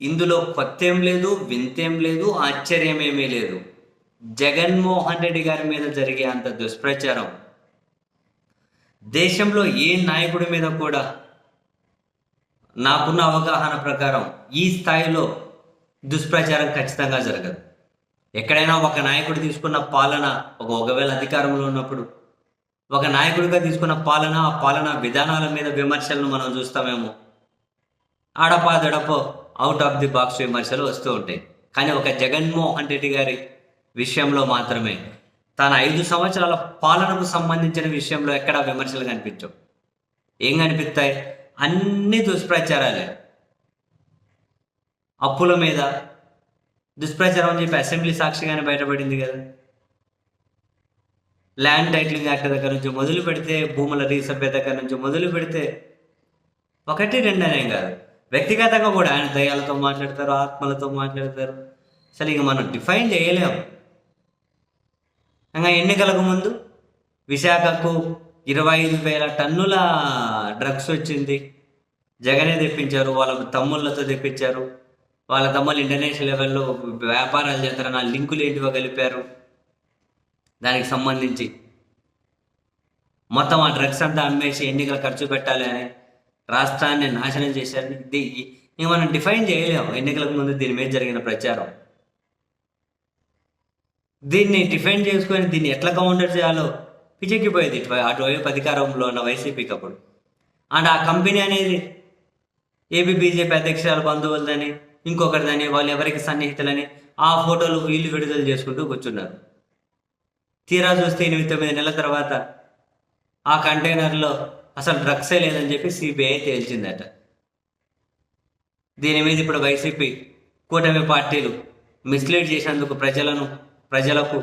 ఇందులో కొత్తేం లేదు వింతేం లేదు ఆశ్చర్యమేమీ లేదు. జగన్మోహన్ రెడ్డి గారి మీద జరిగే అంత దుష్ప్రచారం. దేశంలో ఏ నాయకుడి మీద కూడా నాకున్న అవగాహన ప్రకారం ఈ స్థాయిలో దుష్ప్రచారం ఖచ్చితంగా జరగదు. ఎక్కడైనా ఒక నాయకుడు తీసుకున్న పాలన ఒక ఒకవేళ అధికారంలో ఉన్నప్పుడు ఒక నాయకుడిగా తీసుకున్న పాలన ఆ పాలన విధానాల మీద విమర్శలను మనం చూస్తామేమో. ఆడపా దడపో అవుట్ ఆఫ్ ది బాక్స్ విమర్శలు వస్తూ ఉంటాయి. కానీ ఒక జగన్మోహన్ రెడ్డి గారి విషయంలో మాత్రమే తన ఐదు సంవత్సరాల పాలనకు సంబంధించిన విషయంలో ఎక్కడా విమర్శలు కనిపించవు. ఏం కనిపిస్తాయి? అన్ని దుష్ప్రచారాలే. అప్పుల మీద దుష్ప్రచారం అని చెప్పి అసెంబ్లీ సాక్షిగానే బయటపడింది కదా. ల్యాండ్ టైటిలింగ్ యాక్ట్ దగ్గర నుంచి మొదలు పెడితే భూముల రీసభ్య దగ్గర నుంచి మొదలు పెడితే ఒకటి రెండు అనేం కాదు. వ్యక్తిగతంగా కూడా ఆయన దయాలతో మాట్లాడతారు ఆత్మలతో మాట్లాడతారు. అసలు ఇక మనం డిఫైన్ చేయలేం. ఇంకా ఎన్నికలకు ముందు విశాఖకు ఇరవై ఐదు వేల టన్నుల డ్రగ్స్ వచ్చింది. జగనే తెప్పించారు వాళ్ళ తమ్ముళ్ళతో తెప్పించారు. వాళ్ళ తమ్ముళ్ళు ఇంటర్నేషనల్ లెవెల్లో వ్యాపారాలు చేస్తారు నా లింకులు ఏంటివో కలిపారు. దానికి సంబంధించి మొత్తం ఆ డ్రగ్స్ అంతా అమ్మేసి ఎన్నికలు ఖర్చు పెట్టాలి అని రాష్ట్రాన్ని నాశనం చేశారని ఇది ఇంక మనం డిఫైన్ చేయలేము. ఎన్నికలకు ముందు దీని మీద జరిగిన ప్రచారం. దీన్ని డిఫైన్ చేసుకొని దీన్ని ఎట్లా కౌంటర్ చేయాలో పిచెక్కిపోయేది అటువైపు అధికారంలో ఉన్న వైసీపీకి అప్పుడు. అండ్ ఆ కంపెనీ అనేది ఏపీ బీజేపీ అధ్యక్షురాలు బంధువులదని ఇంకొకరిదని వాళ్ళు ఎవరికి సన్నిహితులని ఆ ఫోటోలు వీళ్ళు విడుదల చేసుకుంటూ కూర్చున్నారు. తీరా చూస్తే ఎనిమిది తొమ్మిది నెలల తర్వాత ఆ కంటైనర్లో అసలు డ్రగ్సే లేదని చెప్పి సిబిఐ తేల్చిందట. దీని మీద ఇప్పుడు వైసీపీ కూటమి పార్టీలు మిస్లీడ్ చేసినందుకు ప్రజలను ప్రజలకు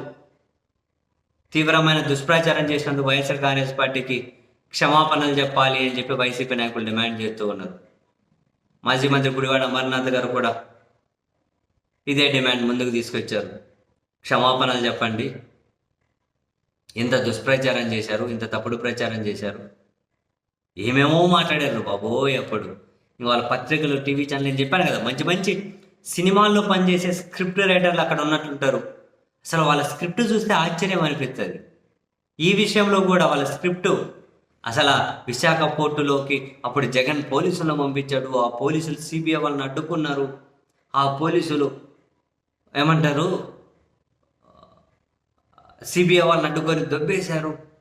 తీవ్రమైన దుష్ప్రచారం చేసినందుకు వైఎస్ఆర్ కాంగ్రెస్ పార్టీకి క్షమాపణలు చెప్పాలి అని చెప్పి వైసీపీ నాయకులు డిమాండ్ చేస్తూ ఉన్నారు. మాజీ మంత్రి గుడివాడ అమర్నాథ్ గారు కూడా ఇదే డిమాండ్ ముందుకు తీసుకొచ్చారు. క్షమాపణలు చెప్పండి. ఇంత దుష్ప్రచారం చేశారు ఇంత తప్పుడు ప్రచారం చేశారు. ఏమేమో మాట్లాడారు బాబోయ్ అప్పుడు. వాళ్ళ పత్రికలు టీవీ ఛానల్ నేను చెప్పాను కదా మంచి మంచి సినిమాల్లో పనిచేసే స్క్రిప్ట్ రైటర్లు అక్కడ ఉన్నట్లుంటారు. అసలు వాళ్ళ స్క్రిప్ట్ చూస్తే ఆశ్చర్యం అనిపిస్తుంది. ఈ విషయంలో కూడా వాళ్ళ స్క్రిప్ట్ అసలు విశాఖ పోర్టులోకి అప్పుడు జగన్ పోలీసులను పంపించాడు ఆ పోలీసులు సిబిఐ వాళ్ళని అడ్డుకున్నారు. ఆ పోలీసులు ఏమంటారు? సిబిఐ వాళ్ళని అడ్డుకొని దొబ్బేశారు.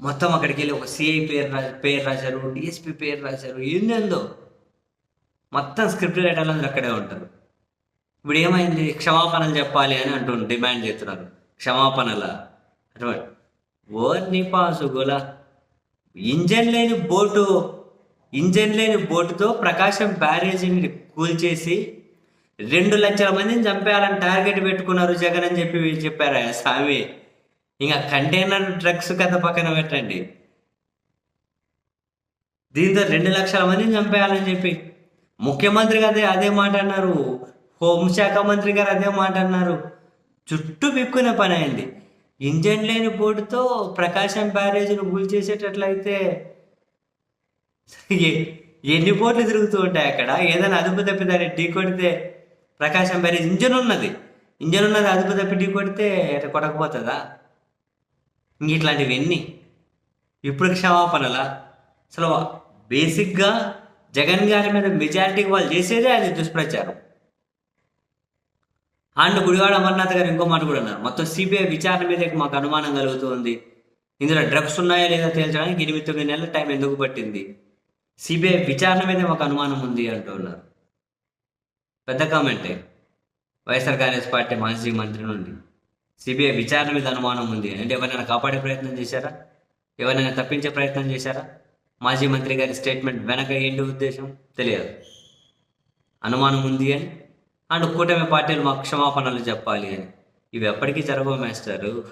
మొత్తం అక్కడికి వెళ్ళి ఒక సిఐ పేరు రా పేరు రాశారు డిఎస్పి పేరు రాశారు ఏందేందో. మొత్తం స్క్రిప్ట్ రైటర్లందరూ అక్కడే ఉంటారు. ఇప్పుడు ఏమైంది? క్షమాపణలు చెప్పాలి అని అంటూ డిమాండ్ చేస్తున్నారు. క్షమాపణల. అటువంటి ఓర్ని పాసుగుల ఇంజన్ లేని బోటు. ఇంజన్ లేని బోటుతో ప్రకాశం బ్యారేజీని కూల్చేసి రెండు లక్షల మందిని చంపేయాలని టార్గెట్ పెట్టుకున్నారు జగన్ అని చెప్పి చెప్పారా? స్వామి ఇంకా కంటైనర్ డ్రగ్స్ కథ పక్కన పెట్టండి. దీంతో రెండు లక్షల మందిని చంపేయాలని చెప్పి. ముఖ్యమంత్రి అదే అదే మాట అన్నారు. హోంశాఖ మంత్రి గారు అదే మాట అన్నారు. చుట్టూ పిక్కునే పని అయింది. ఇంజన్ లేని బోటుతో ప్రకాశం బ్యారేజ్ను గుల్ చేసేటట్లయితే ఎన్ని బోట్లు తిరుగుతూ ఉంటాయి అక్కడ? ఏదైనా అదుపు తప్పి దాన్ని ఢీ కొడితే ప్రకాశం బ్యారేజ్ ఇంజన్ ఉన్నది. ఇంజన్ ఉన్నది అదుపు తప్పి ఢీ కొడితే అట్లా కొట్టకపోతుందా ఇట్లాంటివి ఎన్ని ఇప్పుడు క్షమాపణలా? అసలు బేసిక్గా జగన్ గారి మీద మెజారిటీకి వాళ్ళు చేసేదే అది దుష్ప్రచారం. అండ్ గుడివాడ అమర్నాథ్ గారు ఇంకో మాట కూడా అన్నారు. మొత్తం సిబిఐ విచారణ మీద మాకు అనుమానం కలుగుతుంది. ఇందులో డ్రగ్స్ ఉన్నాయా లేదా తేల్చడానికి ఎనిమిది తొమ్మిది నెలల టైం ఎందుకు పట్టింది? సిబిఐ విచారణ మీదే మాకు అనుమానం ఉంది అంటున్నారు పెద్ద కామెంటే. వైఎస్ఆర్ కాంగ్రెస్ పార్టీ మాజీ మంత్రి నుండి. సిబిఐ విచారణ మీద అనుమానం ఉంది. అంటే ఎవరైనా కాపాడే ప్రయత్నం చేశారా? ఎవరైనా తప్పించే ప్రయత్నం చేశారా? మాజీ మంత్రి గారి స్టేట్మెంట్ వెనక ఏంటి ఉద్దేశం? తెలియదు. అనుమానం ఉంది అని అండ్ కూటమి పార్టీలు మాకు క్షమాపణలు చెప్పాలి అని. ఇవి ఎప్పటికీ జరగవు మేస్టారు.